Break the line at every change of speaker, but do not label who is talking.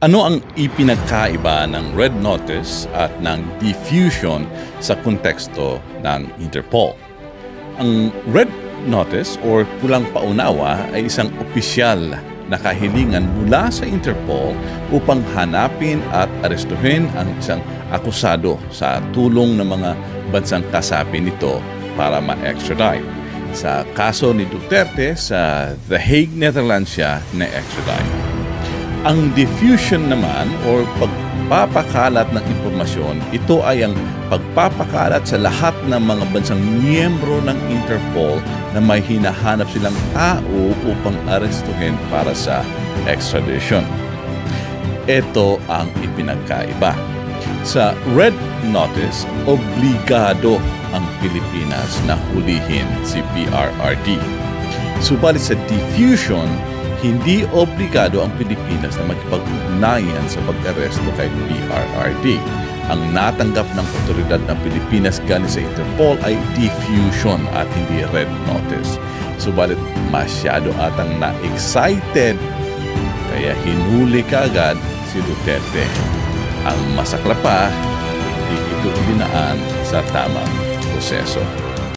Ano ang ipinagkaiba ng red notice at ng diffusion sa konteksto ng Interpol? Ang red notice or kulang paunawa ay isang opisyal na kahilingan mula sa Interpol upang hanapin at arestuhin ang isang akusado sa tulong ng mga bansang kasapi nito para ma-extradite. Sa kaso ni Duterte sa The Hague, Netherlands siya na-extradite. Ang diffusion naman or pagpapakalat ng impormasyon, ito ay ang pagpapakalat sa lahat ng mga bansang miyembro ng Interpol na may hinahanap silang tao upang arestuhin para sa extradition. Ito ang ipinagkaiba. Sa Red Notice, obligado ang Pilipinas na hulihin si PRRD. Subalit sa diffusion, hindi obligado ang Pilipinas na makipag-ugnayan sa pag-aresto kay PRRD. Ang natanggap ng otoridad ng Pilipinas galing sa Interpol ay diffusion at hindi red notice. Subalit masyado atang na-excited kaya hinuli kaagad si Duterte. Ang masakla pa, hindi ito dinaan sa tamang proseso.